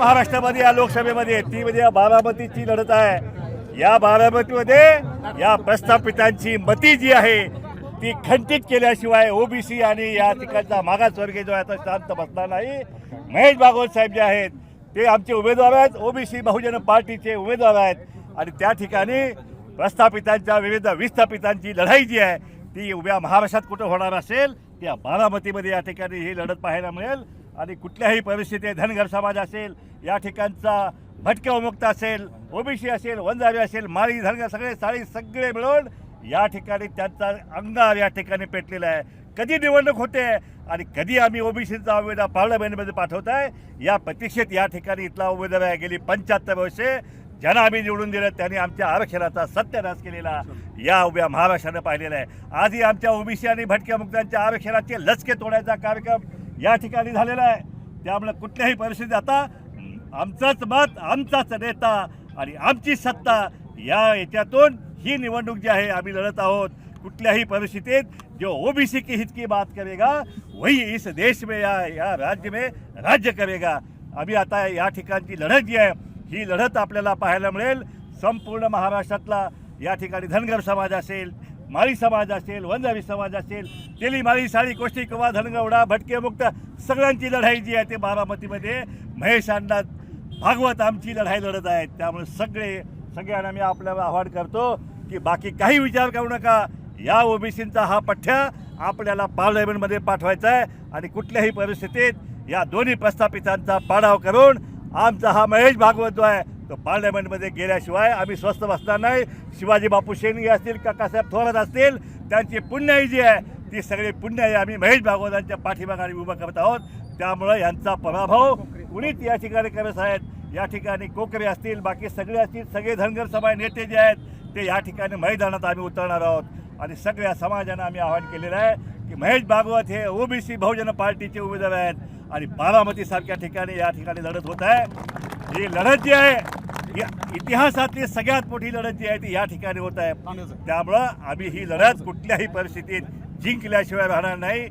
महाराष्ट्रामध्ये या लोकसभेमध्ये ती म्हणजे या बारामतीची लढत आहे. या बारामतीमध्ये या प्रस्थापितांची मती जी आहे ती खंडित केल्याशिवाय ओबीसी आणि या तिकडचा मागासवर्गीय जो आहे तो शांत बसणार नाही. महेश भागवत साहेब जे आहेत ते आमचे उमेदवार आहेत. ओबीसी बहुजन पार्टीचे उमेदवार आहेत. आणि त्या ठिकाणी प्रस्थापितांच्या विविध विस्थापितांची लढाई जी आहे ती उभ्या महाराष्ट्रात कुठं होणार असेल त्या बारामतीमध्ये या ठिकाणी ही लढत पाहायला मिळेल. आणि कुठल्याही परिस्थितीत धनगर समाज असेल या ठिकाणचा भटक्या उमुक्त असेल ओबीसी असेल वंजारी असेल माळी धनगर सगळे साळी सगळे मिळून या ठिकाणी त्यांचा अंगार या ठिकाणी पेटलेला आहे. कधी निवडणूक होते आणि कधी आम्ही ओबीसीचा उमेदवार पार्लमेंटमध्ये पाठवत आहे या प्रतीक्षेत या ठिकाणी इथला उमेदवार आहे गेली पंच्याहत्तर वर्षे. ज्यांना आम्ही निवडून दिलं त्यांनी आमच्या आरक्षणाचा सत्यानाश केलेला या उभ्या महाराष्ट्रानं पाहिलेला आहे. आजही आमच्या ओबीसी आणि भटक्या मुक्तांच्या आरक्षणाचे लचके तोडायचा कार्यक्रम या ठिकाणी झालेला आहे. त्यामुळे कुठल्याही परिस्थितीत आता आमचंच मत आमचाच नेता आणि आमची सत्ता या याच्यातून ही निवडणूक जी आहे आम्ही लढत आहोत. कुठल्याही परिस्थितीत जो ओबीसी की हित की बात करेगा वही इस देश में या या राज्य में राज्य करेगा. आम्ही आता या ठिकाणची लढत जी आहे ही लढत आपल्याला पाहायला मिळेल. संपूर्ण महाराष्ट्रातला या ठिकाणी धनगर समाज असेल माळी समाज असेल वंजारी समाज असेल तेली माळी साळी कोष्टी किंवा धनगवडा भटके मुक्त सगळ्यांची लढाई जी आहे ते बारामतीमध्ये. महेश अण्णा भागवत आमची लढाई लढत आहेत. त्यामुळे सगळे सगळ्यांना मी आपल्याला आव्हान करतो की बाकी काही विचार करू नका. या ओबीसींचा हा पठ्ठ्या आपल्याला पार्लमेंटमध्ये पाठवायचा आहे आणि कुठल्याही परिस्थितीत या दोन्ही प्रस्थापितांचा पाडाव करून आमचा हा महेश भागवत जो आहे तो पार्लमेंटमध्ये गेल्याशिवाय आम्ही स्वस्थ बसणार नाही. शिवाजी बापू शेणगे असतील काकासाहेब थोरात असतील त्यांची पुण्याई जी आहे ती सगळी पुण्याई आम्ही महेश भागवतांच्या पाठीमागाने उभं करत आहोत. त्यामुळं यांचा पराभव कुणीच या ठिकाणी करत आहेत या ठिकाणी कोकरे असतील बाकी सगळे असतील सगळे धनगर समाज नेते जे आहेत ते या ठिकाणी मैदानात आम्ही उतरणार आहोत. आणि सगळ्या समाजानं आम्ही आवाहन केलेलं आहे की महेश भागवत हे ओबीसी बहुजन पार्टीचे उमेदवार आहेत. आणि बारामतीसारख्या ठिकाणी या ठिकाणी लढत होत आहे. ही लढत जी आहे इतिहासातली सगळ्यात मोठी लढत जी आहे ती या ठिकाणी होत आहे. त्यामुळं आम्ही ही लढत कुठल्याही परिस्थितीत जिंकल्याशिवाय राहणार नाही.